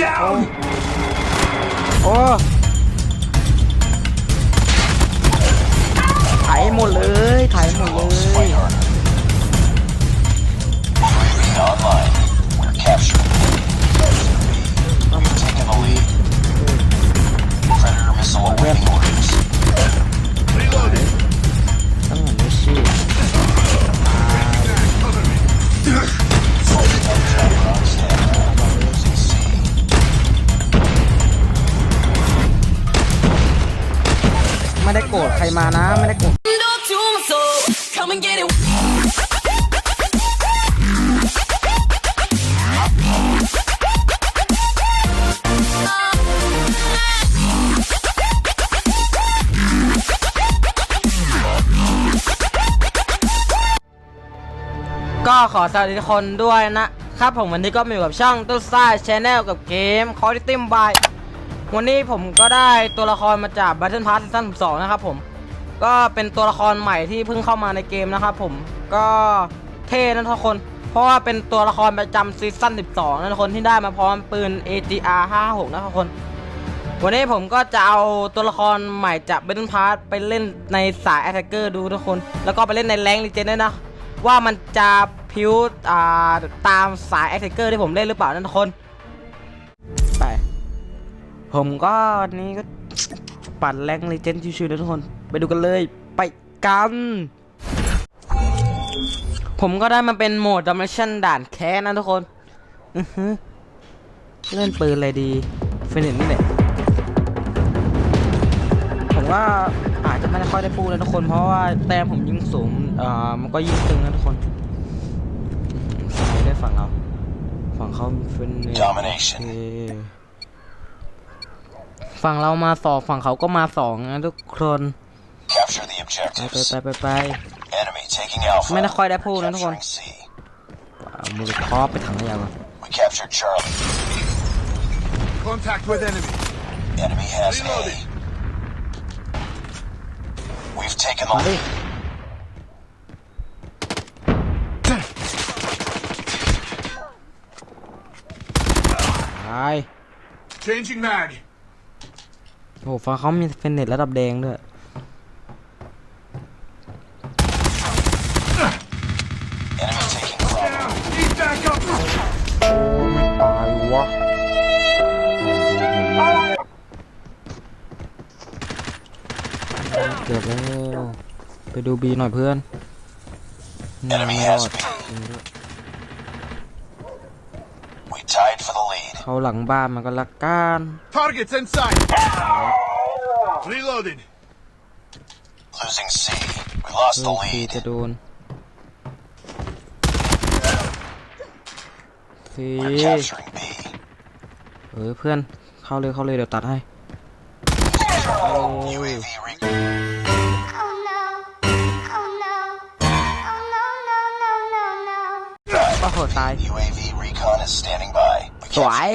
down! โอ้ไถหมดเลยไถหมดเลย Sweetheart. UAV online. We're มานะ ไม่ได้โกรธก็ขอสวัสดีทุกคนด้วยนะครับผมวันนี้ก็มาอยู่กับช่องต้นซ่าชแนลกับเกม c a l l i t y b y วันนี้ผมก็ได้ตัวละครมาจาก Battle Pass ซีซั่น2นะครับผม ก็เป็นตัวละครใหม่ที่เพิ่งเข้ามาในเกมนะครับผมก็เท่นะทุกคน เพราะว่าเป็นตัวละครประจำซีซั่น 12 นะทุกคนที่ได้มาพร้อมปืน AGR 56 นะทุกคน วันนี้ผมก็จะเอาตัวละครใหม่จาก Battle Pass ไปเล่นในสาย Attacker ดูทุกคน แล้วก็ไปเล่นในแรงลีเจนด้วยนะ ว่ามันจะพิวอ่าตามสาย Attacker ที่ผมเล่นหรือเปล่านะทุกคน ไป ผมก็วันนี้ก็ปัดแรงลีเจนชิวๆนะทุกคน ไปดูกันเลยไปกัน ผมก็ได้มาเป็นโหมดดัมเมชันด่านแค้นนะทุกคนอือฮึเล่นปืนอะไรดีเฟนินนี่แหละผมว่าอาจจะไม่ได้ค่อยได้พูดนะทุกคน เพราะว่าแต้มผมยิงสูงอ่ามันก็ยิงตึงนะทุกคนสไลด์ได้ฝั่งเราฝั่งเขาเฟนเน Domination ฝั่งเรามาสองฝั่งเขาก็มาสองนะทุกคน Capture the ไปไป objectives. ไปไปไป Enemy taking Alpha. ไม่ได้ค่อยได้พูดนะทุกคน Capturing C. เอามือคอไปถังขยะก่อน We captured Charlie. Contact with enemy. Enemy has A. Reloading. We've taken the มาดิ lead. ตาย Changing mag. โอ้ฝั่งเขามีเฟนเน็ตระดับแดงด้วย วะเกือบแล้วไปดูบีหน่อยเพื่อนน่า Enemy ไม่รอ has ด B. We tied for the lead. เขาหลังบ้านมันก็ละกัน Targets inside! Reloading. Losing C. We lost เฮ้ the ยซีจะ lead. โดนซี We're capturing B. เออเพื่อนเข้าเลยเข้าเลยเดี๋ยวตัดให้โอ้ยโอ้โหตายสวย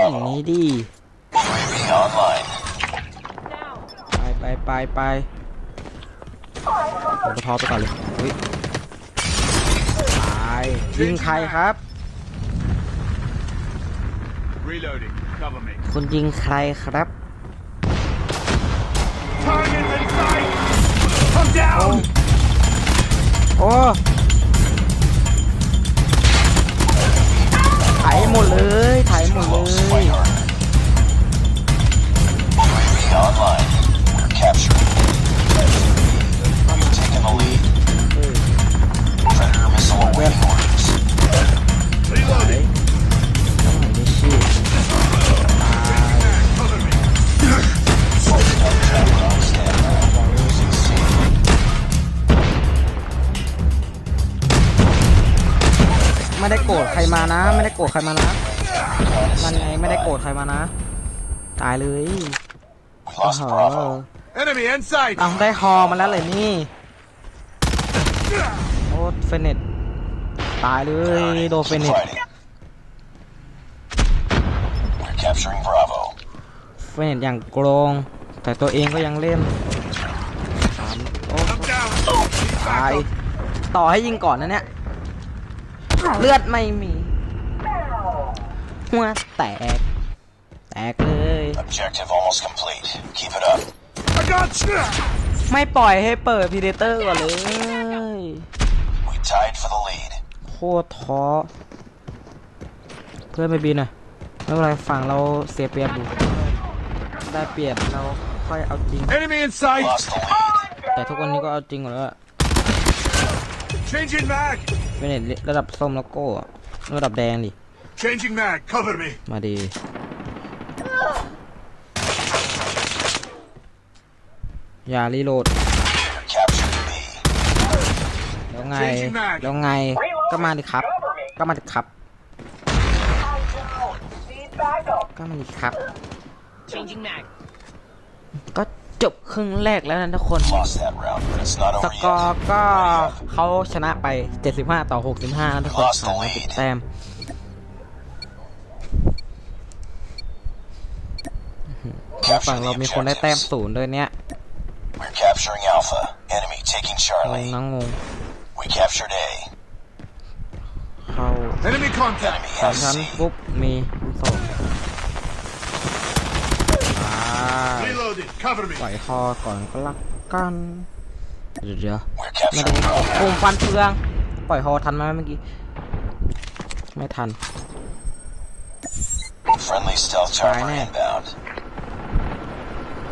อย่างนี้ดีไปไปไปไปผมกะทอไปก่อนเลยตายยิงใครครับ Reloading. Cover me. คุณยิงใครครับ Targets inside! I'm down! โอ้ไถหมดเลยไถหมดเลย Sweetheart. UAV online. We're capturing. ไม่ได้โกรธใครมานะ ไม่ได้โกรธใครมานะ มันไงไม่ได้โกรธใครมานะ ตายเลย We โอ้ lost โห Bravo. Enemy inside! เอาได้ฮอมาแล้วเลยนี่ โอ้เฟเนตตายเลยโดนเฟ Keep เนต fighting. We're capturing Bravo. เฟเนตอย่างโกงแต่ตัวเองก็ยังเล่นสามโอ้ I'm down! ตายต่อให้ยิงก่อนนะเนี่ย เลือดไม่มี หัวแตก แตกเลย Objective almost complete. Keep it up. I got you. ไม่ปล่อยให้เปิดพีเดเตอร์ก่อนเลย We tied for the lead. โคตรท้อ เพื่อนไปบินหน่อยไม่เป็นไรฝั่งเราเสียเปรียบอยู่ได้เปรียบเราค่อยเอาจริง Enemy in sight. Lost the lead. แต่ทุกวันนี้ก็เอาจริงหมดแล้วอะ Changing mag. เป็นเน็ตระดับส้มแล้วก็ระดับแดงดิ Changing mag. Cover me. มาดี อย่ารีโหลด Captured B. แล้วไง แล้วไง ก็มาดิครับ ก็มาดิครับ ก็มาดิครับ Changing mag. ก็ จบครึ่งแรกแล้วนะทุกคน Lost that round, but it's not ส over กอร์ yet. ก็เขาชนะไป 75 ต่อ 65นะทุกคน Lost the ห่างกันสิบ lead แต้มแล้วฝั่ง Capture เรา the มีคนได้แต้ม objectives. ศูนย์ด้วยเนี้ย We're capturing Alpha. Enemy taking งง Charlie. นะงง We captured A. เข้า Enemy contact. Enemy สาม has ชั้น C. ปุ๊บมีสองอ่า Reloading. Cover me. ปล่อยคอก่อนก็ลักกันเดี๋ยวเดี๋ยว We're ไม่ได้ capturing Bravo. ปุ่มฟันเฟืองปล่อยคอทันไหมเมื่อกี้ ไม่ทัน Friendly stealth chopper Fine. inbound.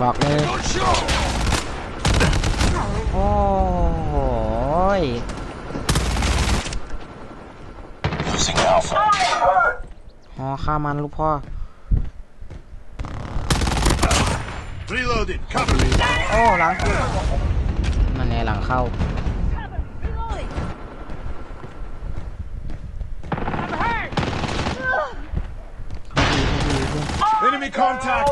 บอกเลยโอ้โหย Losing Alpha. หอฆ่ามันลูกพ่อ Reloading. Cover me. โอ้หลังมันแน่หลังเข้า Enemy contact.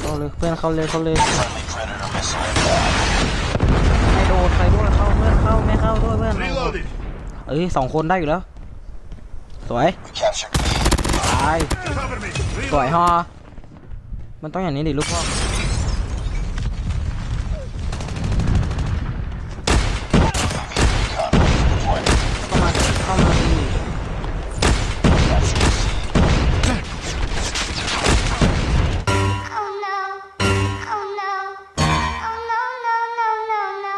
เข้าเลยเพื่อนเข้าเลยเข้าเลย Friendly Predator missile inbound. ไม่โดนใครด้วยเข้าเพื่อนเข้าไม่เข้าด้วยเพื่อน Reloading. เอ้ยสองคนได้อยู่แล้ว สวย We captured B. ตาย Cover me. สวย Reloading. ฮอ มันต้องอย่างนี้ดิลูกพ่อ Recon ready for deployment. เข้ามาเข้ามาดิ Captured C. Oh no. Oh no. Oh no, no, no, no, no.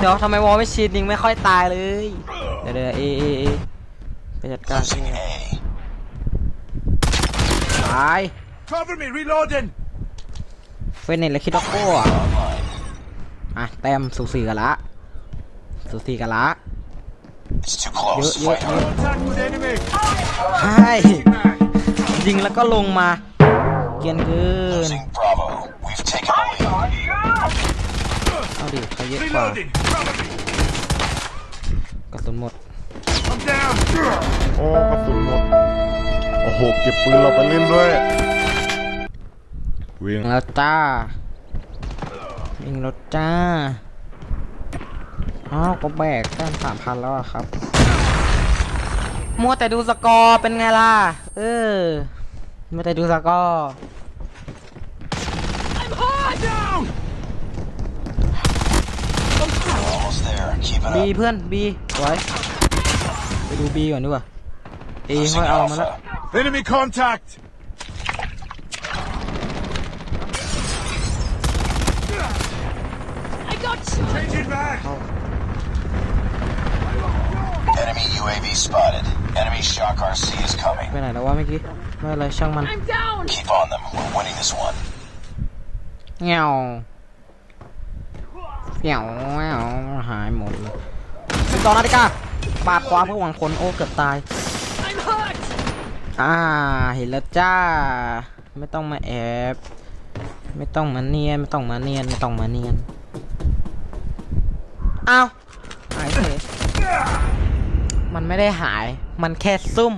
เดี๋ยวทำไมวอลไม่ชีดยิงไม่ค่อยตายเลย เดี๋ยวเดี๋ยวเอเอเอไปจัดการ Losing A. ตาย Cover me. Reloading. เฟนเนตและคิดว่าโก้อะ Online. อะแต้มสูสีกันละสูสีกันละ It's too close. You- you- Fight hard. Contact with enemy. ใช่ Mag. ยิงแล้วก็ลงมา เกรียนเกิน Losing Bravo. We've taken the lead. เอาดิใครเยอะกว่า Reloading. Cover me. กระสุนหมด I'm down. โอ้กระสุนหมด โอ้โห เก็บปืนเราไปเล่นด้วย วิ่งแล้วจ้าวิ่งรถจ้าอ้าวก็แบกแต้มสามพันแล้วอะครับ มัวแต่ดูสกอร์เป็นไงล่ะ เออมัวแต่ดูสกอร์ Down. Almost there. Keep it บี up. เพื่อนบีไว้ไปดูบีก่อนดีกว่าเอค่ Losing อยเอามาแล้ว Alpha. Enemy contact. Changing mag. Enemy UAV spotted. Enemy shock RC is coming. ไปไหนแล้ววะเมื่อกี้ไม่เป็นไรช่างมัน I'm down. Keep on them. We're winning this one. เงี้ยวเงี้ยวเงี้ยวหายหมดเลยสิบสองนาฬิกาปาดขวาเพื่อหวังผลโอ้เกือบตาย I'm hurt. อ่าเห็นแล้วจ้า ไม่ต้องมาแอบ ไม่ต้องมาเนียน ไม่ต้องมาเนียน ไม่ต้องมาเนียน อ้าวหายเฉยมันไม่ได้หาย มันแค่ซุ่ม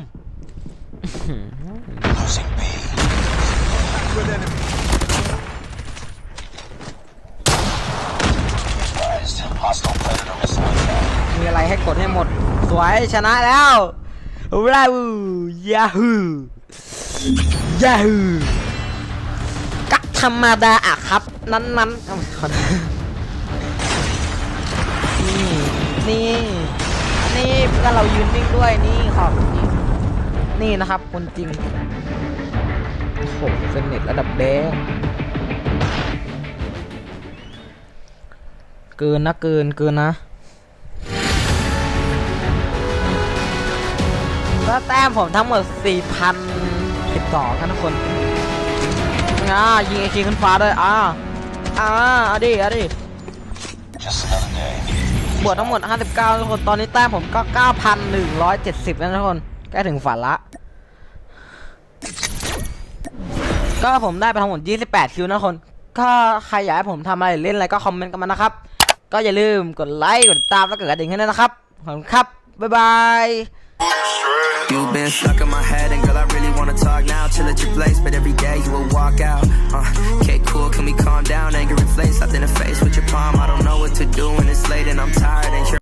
มีอะไรให้กดให้หมด สวยชนะแล้วว้าวยาฮูยาฮูกักธรรมดาอะครับ นั้นนั้นๆขอโทษ นี่นี่ นี่เพื่อนเรายืนนิ่งด้วยนี่ขอบนี่นี่นะครับคนจริงโอ้โหเฟนเน็ตระดับแดงเกินนะเกินเกินนะแล้วแต้มผมทั้งหมด 4,012กันทุกคนอ่ายิงไอคีขึ้นฟ้าด้วยอ่าอ่าอดิอดิ บวกทั้งหมด 59 ทุกคน ตอนนี้แต้มผมก็ 9,170 แล้วนะทุกคน ใกล้ถึงฝันละ ก็ผมได้ไปทั้งหมด 28 คิวนะทุกคน ก็ใครอยากให้ผมทำอะไรเล่นอะไรก็คอมเมนต์กันมานะครับ ก็อย่าลืมกดไลค์ กดติดตามแล้วกดกระดิ่งให้ด้วยนะครับ ขอบคุณครับ บ๊ายบาย You've been stuck in my head, and girl, I really wanna talk now. Chill at your place, but every day you will walk out. Uh, okay, cool, can we calm down? Anger inflates, slapped in the face with your palm. I don't know what to do when it's late, and I'm tired. And you're